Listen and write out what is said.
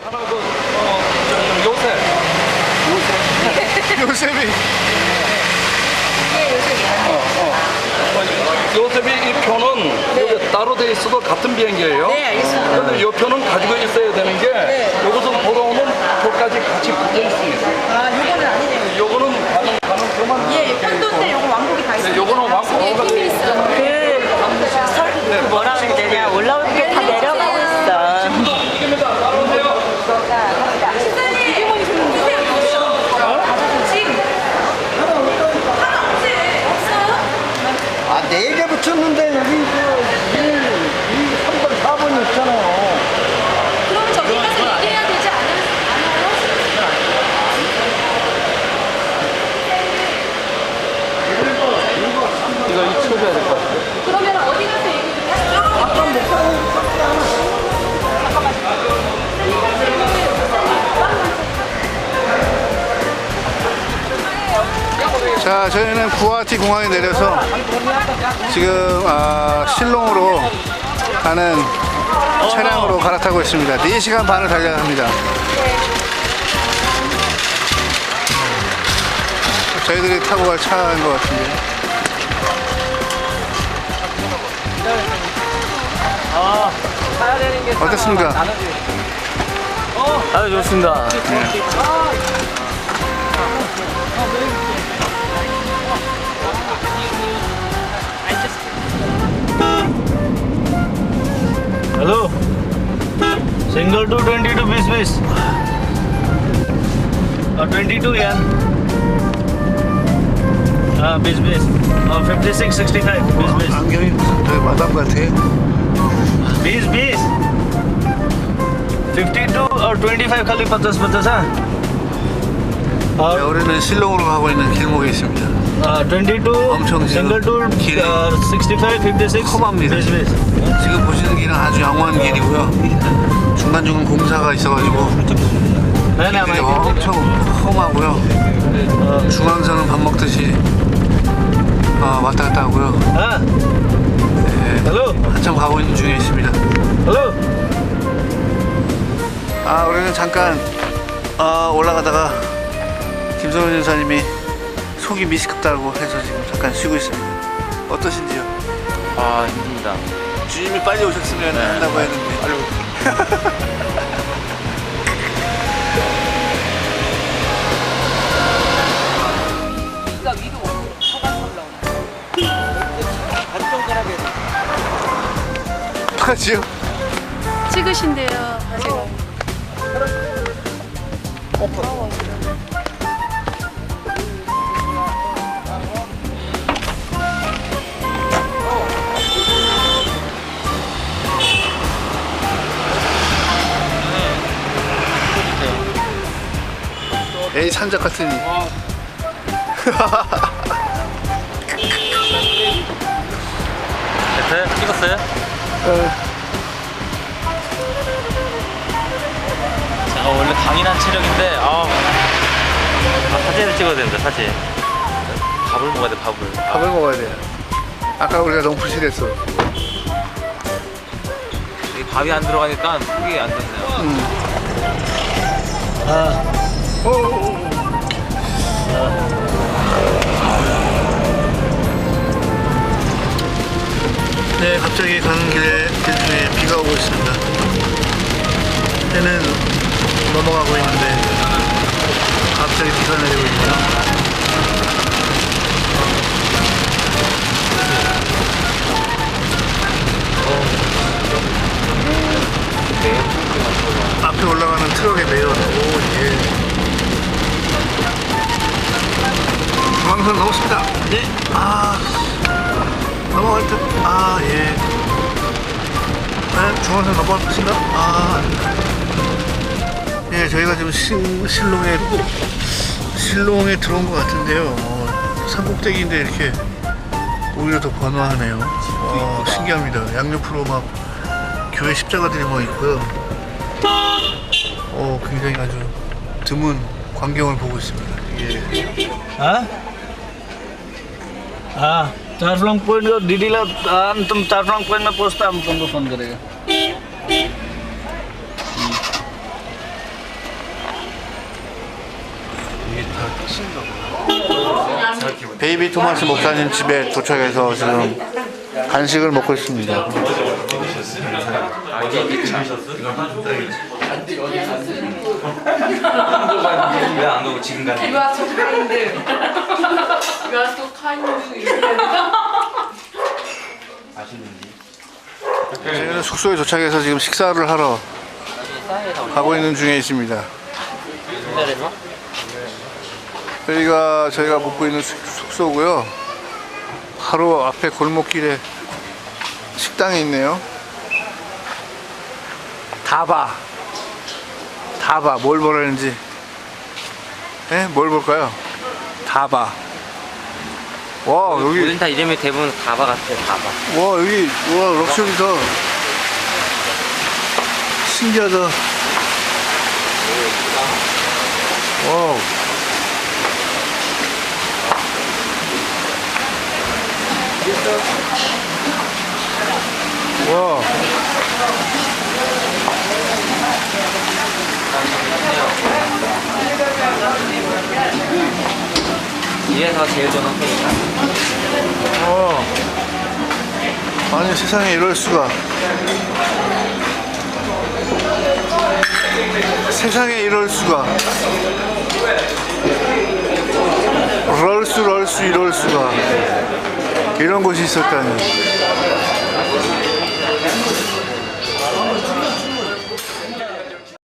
하나 그 어, 저, 요새 요셉이 요셉이 이 표는 여기 따로 돼 있어도 같은 비행기예요. 네, 알겠습니다. 그런데 이 표는 가지고 있어야 되는 게 요것은 돌아오는 표까지 같이 붙어 있습니 자, 저희는 구아티 공항에 내려서 지금 아, 실롱으로 가는 차량으로 갈아타고 있습니다. 4시간 반을 달려야 합니다. 저희들이 타고 갈 차인 것 같은데. 어떻습니까? 아유 좋습니다. Hello. Single to 22 piece piece. Uh, 22 yeah. Uh, piece piece. Uh, 56, 65 piece piece. 안경이 저희 마담 같아. Piece piece. 52 or 25 खाली 50 50 हाँ. 네, और 우리는 실롱으로 가고 있는 길목에 있습니다. uh, 22 엄청 지금 single to 길이 uh, 65 56 험합니다. piece piece. 지금 보시는 길은 아주 양호한 길이고요. 부산 중은 공사가 있어가지고 길이 엄청 험하고요. 중앙선은 밥 먹듯이 어, 왔다 갔다 하고요. 네, 한참 가고 있는 중에 있습니다. 아 우리는 잠깐 어, 올라가다가 김선호 전사님이 속이 미식급다고 해서 지금 잠깐 쉬고 있습니다. 어떠신지요? 아 힘듭니다. 주님이 빨리 오셨으면 네. 한다고 했는데. 아이고. 하지요? 찍으신대요, 아직. 에이 산적 같으니. 됐어요? 찍었어요? 제가 원래 강인한 체력인데 아, 아 사진을 찍어야 된다 사진. 밥을 먹어야 돼 밥을. 밥을 먹어야 돼. 아까 우리가 너무 부실했어. 이 밥이 안 들어가니까 속이 안 좋네요. 네, 갑자기 가는 길에 길 중에 비가 오고 있습니다. 해는 넘어가고 있는데 갑자기 비가 내리고 있네요. 듯. 아, 예. 네, 중앙선 넘어갈 것인가? 아, 예, 저희가 지금 신, 실롱에, 실롱에 들어온 것 같은데요. 어, 산꼭대기인데 이렇게 오히려 더 번화하네요. 어, 신기합니다. 양옆으로 막 교회 십자가들이 뭐 있고요. 어, 굉장히 아주 드문 광경을 보고 있습니다. 예. हाँ हाँ चार फ्लॉन्ग पॉइंट का डीडी ला हम तुम चार फ्लॉन्ग पॉइंट में पहुंचता हम तुमको फोन करेगा 베이비 토마스 목사님 집에 도착해서 지금 간식을 먹고 있습니다. 지금 가는 You are so kind. You are so kind. 이렇게 해야 되나? 저희는 숙소에 도착해서 지금 식사를 하러 가고 있는 중에 있습니다. 여기가 저희가 묵고 있는 숙- 숙소고요. 바로 앞에 골목길에 식당이 있네요. 다바. 다바. 뭘 보라는지. 예? 뭘 볼까요? 다바. 와, 여기 우린 다 이름이 대부분 가바 같아 가바 와 여기 와 럭셔리다 신기하다 와우 와 이래서 제일 좋은 호텔이다 어. 아니 세상에 이럴 수가. 세상에 이럴 수가. 럴수 럴수 이럴 수가. 이런 곳이 있었다니.